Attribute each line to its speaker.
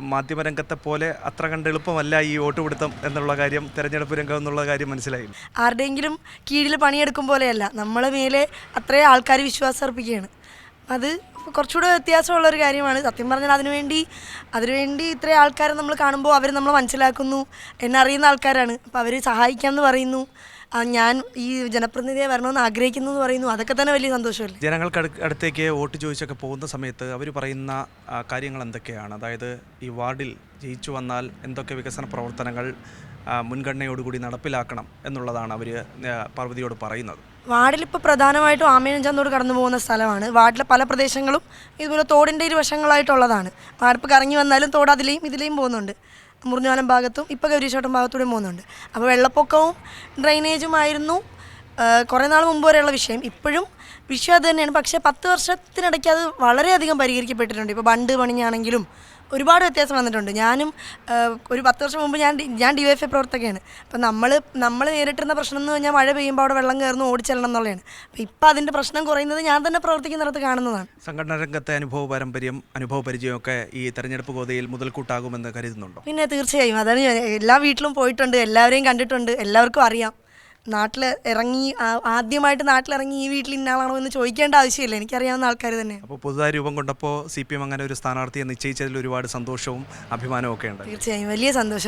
Speaker 1: മാധ്യമരംഗത്തെ പോലെ അത്ര കണ്ട് എളുപ്പമല്ല ഈ വോട്ടുപിടുത്തം എന്നുള്ള കാര്യം തെരഞ്ഞെടുപ്പ് രംഗം എന്നുള്ള കാര്യം മനസ്സിലായി.
Speaker 2: ആരുടെയെങ്കിലും കീഴിൽ പണിയെടുക്കും പോലെയല്ല. നമ്മളെ മേലെ അത്രയും ആൾക്കാർ വിശ്വാസം അർപ്പിക്കുകയാണ്. അത് കുറച്ചുകൂടെ വ്യത്യാസമുള്ള ഒരു കാര്യമാണ്. സത്യം പറഞ്ഞാൽ അതിനുവേണ്ടി അതിനുവേണ്ടി ഇത്രയും ആൾക്കാരെ നമ്മൾ കാണുമ്പോൾ അവർ നമ്മളെ മനസ്സിലാക്കുന്നു എന്നറിയുന്ന ആൾക്കാരാണ്. അപ്പോൾ അവർ സഹായിക്കാമെന്ന് പറയുന്നു. ഞാൻ ഈ ജനപ്രതിനിധിയെ വരണമെന്ന് ആഗ്രഹിക്കുന്നു എന്ന് പറയുന്നു. അതൊക്കെ തന്നെ വലിയ സന്തോഷമല്ലേ?
Speaker 1: ജനങ്ങൾക്ക് അടുത്തേക്ക് വോട്ട് ചോദിച്ചൊക്കെ പോകുന്ന സമയത്ത് അവർ പറയുന്ന കാര്യങ്ങൾ എന്തൊക്കെയാണ്? അതായത് ഈ വാർഡിൽ ജയിച്ചു വന്നാൽ എന്തൊക്കെ വികസന പ്രവർത്തനങ്ങൾ മുൻഗണനയോടുകൂടി നടപ്പിലാക്കണം എന്നുള്ളതാണ് അവർ പാർവതിയോട് പറയുന്നത്.
Speaker 2: വാർഡിൽ ഇപ്പോൾ പ്രധാനമായിട്ടും ആമേനഞ്ചാന്തോട് കടന്നു പോകുന്ന സ്ഥലമാണ്. വാർഡിലെ പല പ്രദേശങ്ങളും ഇതുപോലെ തോടിന്റെ ഇരുവശങ്ങളായിട്ടുള്ളതാണ്. വാർപ്പ് കറങ്ങി വന്നാലും തോട് അതിലെയും ഇതിലെയും പോകുന്നുണ്ട്. മുറിഞ്ഞാലം ഭാഗത്തും ഇപ്പോൾ ഗൗരീശോട്ടം ഭാഗത്തൂടെ പോകുന്നുണ്ട് അപ്പോൾ വെള്ളപ്പൊക്കവും ഡ്രൈനേജും ആയിരുന്നു കുറേ നാൾ മുമ്പ് വരെയുള്ള വിഷയം. ഇപ്പോഴും വിഷയം അത് തന്നെയാണ്. പക്ഷേ പത്ത് വർഷത്തിനിടയ്ക്ക് അത് വളരെയധികം പരിഹരിക്കപ്പെട്ടിട്ടുണ്ട്. ഇപ്പോൾ ബണ്ട് പണിഞ്ഞാണെങ്കിലും ഒരുപാട് വ്യത്യാസം വന്നിട്ടുണ്ട്. ഞാനും ഒരു പത്ത് വർഷം മുമ്പ് ഞാൻ ഞാൻ ഡി വൈഫ് ഐ പ്രവർത്തകയാണ്. അപ്പം നമ്മൾ നമ്മൾ നേരിട്ടിരുന്ന പ്രശ്നം എന്ന് പറഞ്ഞാൽ മഴ പെയ്യുമ്പോൾ അവിടെ വെള്ളം കയറുന്നു ഓടിച്ചെല്ലണം എന്നുള്ളതാണ്. അപ്പം ഇപ്പം അതിന്റെ പ്രശ്നം കുറയുന്നത് ഞാൻ തന്നെ പ്രവർത്തിക്കുന്നിടത്ത് കാണുന്നതാണ്.
Speaker 1: സംഘടനാ രംഗത്തെ അനുഭവ പാരമ്പര്യം അനുഭവ പരിചയമൊക്കെ ഈ തെരഞ്ഞെടുപ്പ് ഗോതയിൽ മുതൽക്കൂട്ടാകുമെന്ന് കരുതുന്നുണ്ടോ?
Speaker 2: പിന്നെ തീർച്ചയായും. അതാണ് എല്ലാ വീട്ടിലും പോയിട്ടുണ്ട് എല്ലാവരെയും കണ്ടിട്ടുണ്ട് എല്ലാവർക്കും അറിയാം. നാട്ടിൽ ഇറങ്ങി ആദ്യമായിട്ട് നാട്ടിലിറങ്ങി ഈ വീട്ടിൽ ഇന്നാളാണോ എന്ന് ചോദിക്കേണ്ട ആവശ്യമില്ല. എനിക്കറിയാവുന്ന ആൾക്കാർ തന്നെ.
Speaker 1: അപ്പോൾ പുതുതായി രൂപം കൊണ്ടപ്പോൾ സി പി എം അങ്ങനെ ഒരു സ്ഥാനാർത്ഥിയെ നിശ്ചയിച്ചതിൽ ഒരുപാട് സന്തോഷവും അഭിമാനവും ഒക്കെ ഉണ്ട്
Speaker 2: തീർച്ചയായും. വലിയ സന്തോഷം.